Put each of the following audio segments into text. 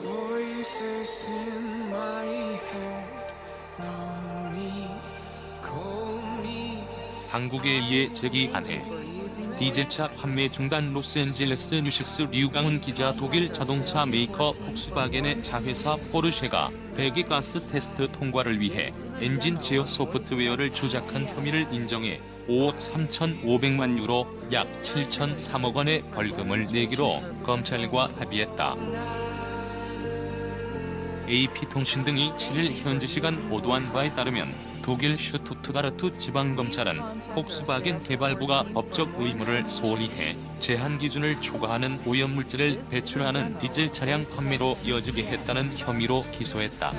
Voices in my head know me, call me. 당국에 의해 제기안해 디젤차 판매 중단 로스앤젤레스 뉴식스 류강은 기자 독일 자동차 메이커 폭스바겐의 자회사 포르쉐가 배기가스 테스트 통과를 위해 엔진 제어 소프트웨어를 조작한 혐의를 인정해 5억 3,500만 유로 약 7,003억 원의 벌금을 내기로 검찰과 합의했다. AP통신 등이 7일 현지 시간 보도한 바에 따르면 독일 슈투트가르트 지방검찰은 폭스바겐 개발부가 법적 의무를 소홀히 해 제한 기준을 초과하는 오염물질을 배출하는 디젤 차량 판매로 이어지게 했다는 혐의로 기소했다.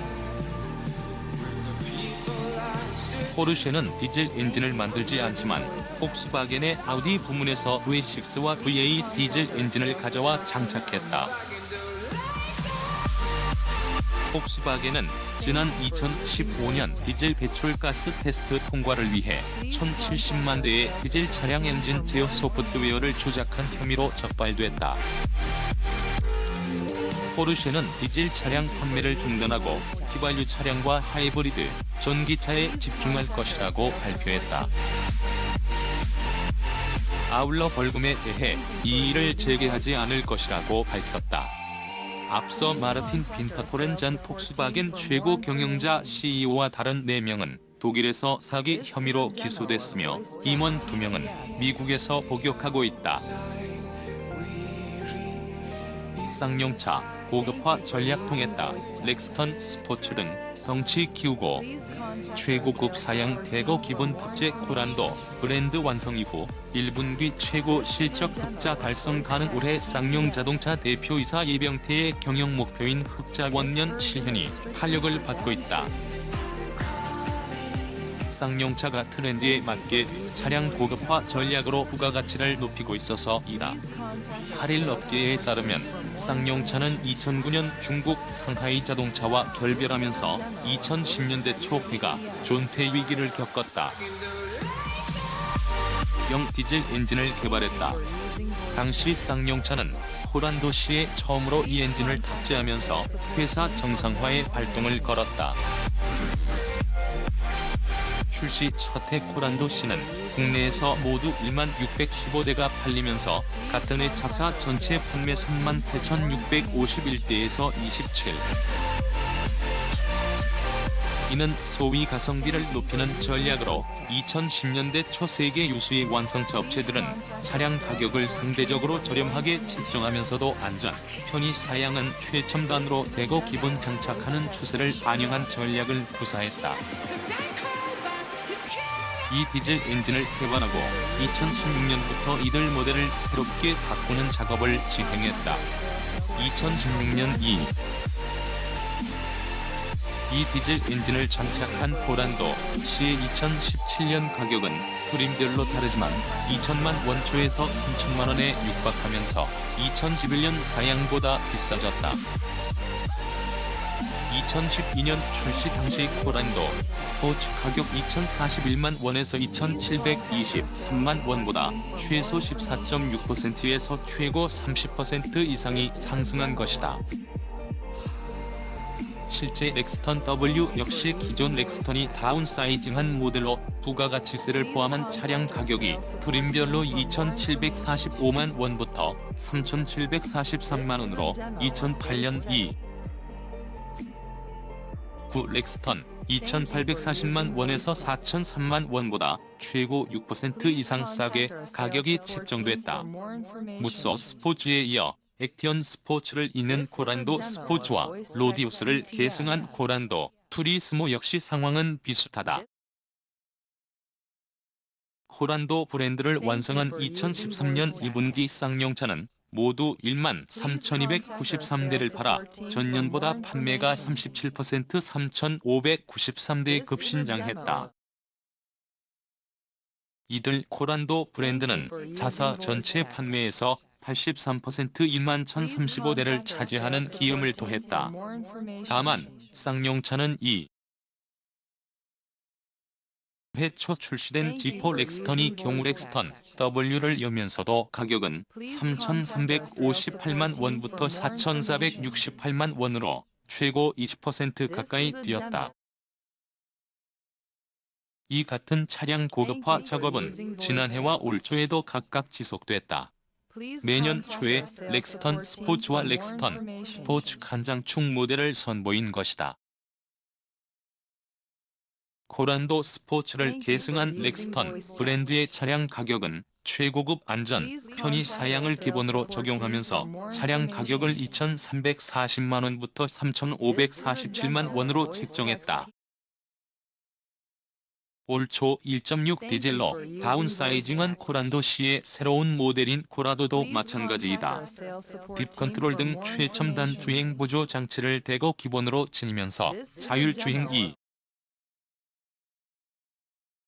포르쉐는 디젤 엔진을 만들지 않지만 폭스바겐의 아우디 부문에서 V6와 V8 디젤 엔진을 가져와 장착했다. 폭스바겐은 지난 2015년 디젤 배출가스 테스트 통과를 위해 1070만 대의 디젤 차량 엔진 제어 소프트웨어를 조작한 혐의로 적발됐다. 포르쉐는 디젤 차량 판매를 중단하고 휘발유 차량과 하이브리드, 전기차에 집중할 것이라고 발표했다. 아울러 벌금에 대해 이의를 제기하지 않을 것이라고 밝혔다. 앞서 마르틴 빈터토렌 전 폭스바겐 최고 경영자 CEO와 다른 4명은 독일에서 사기 혐의로 기소됐으며 임원 2명은 미국에서 복역하고 있다. 쌍용차, 고급화 전략 통했다. 렉스턴 스포츠 등 덩치 키우고 최고급 사양 대거 기본 탑재 코란도 브랜드 완성 이후 1분기 최고 실적 흑자 달성 가능 올해 쌍용 자동차 대표이사 이병태의 경영 목표인 흑자 원년 실현이 탄력을 받고 있다. 쌍용차가 트렌드에 맞게 차량 고급화 전략으로 부가가치를 높이고 있어서 이다. 8일 업계에 따르면 쌍용차는 2009년 중국 상하이 자동차와 결별하면서 2010년대 초 회가 존폐 위기를 겪었다. 영 디젤 엔진을 개발했다. 당시 쌍용차는 호란도 시에 처음으로 이 엔진을 탑재하면서 회사 정상화에 발동을 걸었다. 출시 첫해 코란도 씨는 국내에서 모두 1만 615대가 팔리면서 같은 해 차사 전체 판매 3만 8,651대에서 27. 이는 소위 가성비를 높이는 전략으로 2010년대 초 세계 유수의 완성차 업체들은 차량 가격을 상대적으로 저렴하게 책정하면서도 안전, 편의 사양은 최첨단으로 대거 기본 장착하는 추세를 반영한 전략을 구사했다. 이 디젤 엔진을 개발하고 2016년부터 이들 모델을 새롭게 바꾸는 작업을 진행했다. 2016년 2. 이 디젤 엔진을 장착한 포란도 시의 2017년 가격은 프림별로 다르지만 2천만 원초에서 3천만 원에 육박하면서 2011년 사양보다 비싸졌다. 2012년 출시 당시 코란도 스포츠 가격 2,041만 원에서 2,723만 원보다 최소 14.6%에서 최고 30% 이상이 상승한 것이다. 실제 렉스턴 W 역시 기존 렉스턴이 다운사이징한 모델로 부가가치세를 포함한 차량 가격이 트림별로 2,745만 원부터 3,743만 원으로 2008년 2. 구 렉스턴 2,840만 원에서 4,003만 원보다 최고 6% 이상 싸게 가격이 책정됐다. 무쏘 스포츠에 이어 액티언 스포츠를 잇는 코란도 스포츠와 로디우스를 계승한 코란도 투리스모 역시 상황은 비슷하다. 코란도 브랜드를 완성한 2013년 2분기 쌍용차는 모두 1만 3,293대를 팔아 전년보다 판매가 37% 3,593대에 급신장했다. 이들 코란도 브랜드는 자사 전체 판매에서 83% 1만 1,035대를 차지하는 기염을 도했다. 다만 쌍용차는 이 해초 출시된 G4 렉스턴이 경우 렉스턴 W를 여면서도 가격은 3,358만 원부터 4,468만 원으로 최고 20% 가까이 뛰었다. 이 같은 차량 고급화 작업은 지난해와 올 초에도 각각 지속됐다. 매년 초에 렉스턴 스포츠와 렉스턴 스포츠 간장축 모델을 선보인 것이다. 코란도 스포츠를 계승한 렉스턴 브랜드의 차량 가격은 최고급 안전, 편의 사양을 기본으로 적용하면서 차량 가격을 2,340만 원부터 3,547만 원으로 책정했다. 올 초 1.6 디젤로 다운사이징한 코란도 C의 새로운 모델인 코라도도 마찬가지이다. 딥 컨트롤 등 최첨단 주행 보조 장치를 대거 기본으로 지니면서 자율주행 2.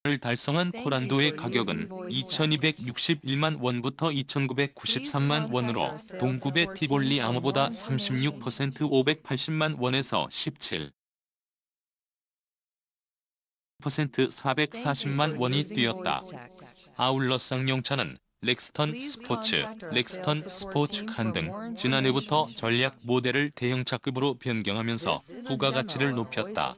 를 달성한 코란도의 가격은 2,261만 원부터 2,993만 원으로 동급의 티볼리 아머보다 36% 580만 원에서 17. 440만 원이 뛰었다. 아울러 쌍용차는 렉스턴 스포츠, 렉스턴 스포츠 칸 등 지난해부터 전략 모델을 대형차급으로 변경하면서 부가가치를 높였다.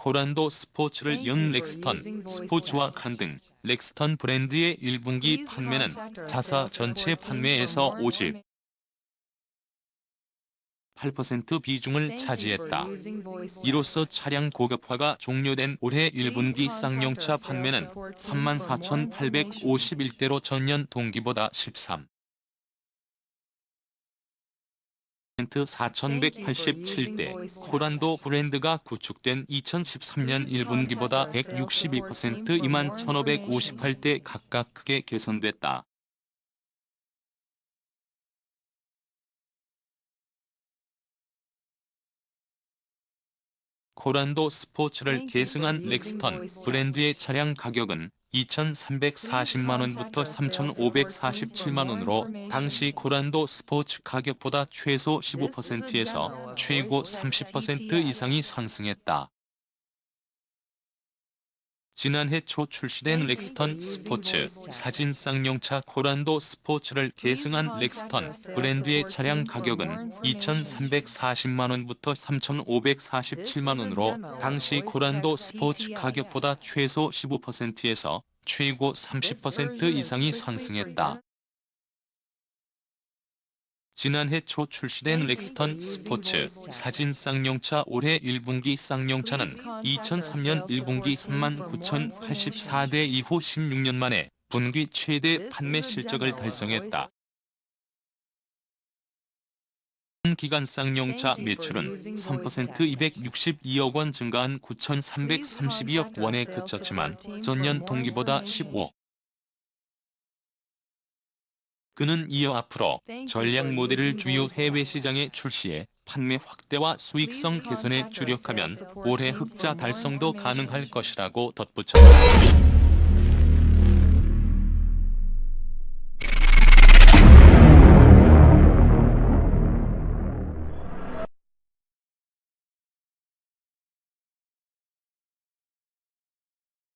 코란도 스포츠를 연 렉스턴 스포츠와 칸등 렉스턴 브랜드의 1분기 판매는 자사 전체 판매에서 50. 8% 비중을 차지했다. 이로써 차량 고급화가 종료된 올해 1분기 쌍용차 판매는 34,851대로 전년 동기보다 13. 4,187대 코란도 브랜드가 구축된 2013년 1분기보다 162% 21,558대 각각 크게 개선됐다. 코란도 스포츠를 계승한 렉스턴 브랜드의 차량 가격은 2,340만 원부터 3,547만 원으로 당시 코란도 스포츠 가격보다 최소 15%에서 최고 30% 이상이 상승했다. 지난해 초 출시된 렉스턴 스포츠 사진 쌍용차 코란도 스포츠를 계승한 렉스턴. 브랜드의 차량 가격은 2,340만 원부터 3,547만 원으로 당시 코란도 스포츠 가격보다 최소 15%에서 최고 30% 이상이 상승했다. 지난해 초 출시된 렉스턴 스포츠 사진 쌍용차 올해 1분기 쌍용차는 2003년 1분기 39,084대 이후 16년 만에 분기 최대 판매 실적을 달성했다. 기간 쌍용차 매출은 3% 262억 원 증가한 9,332억 원에 그쳤지만 전년 동기보다 15. 그는 이어 앞으로 전략 모델을 주요 해외 시장에 출시해 판매 확대와 수익성 개선에 주력하면 올해 흑자 달성도 가능할 것이라고 덧붙였다.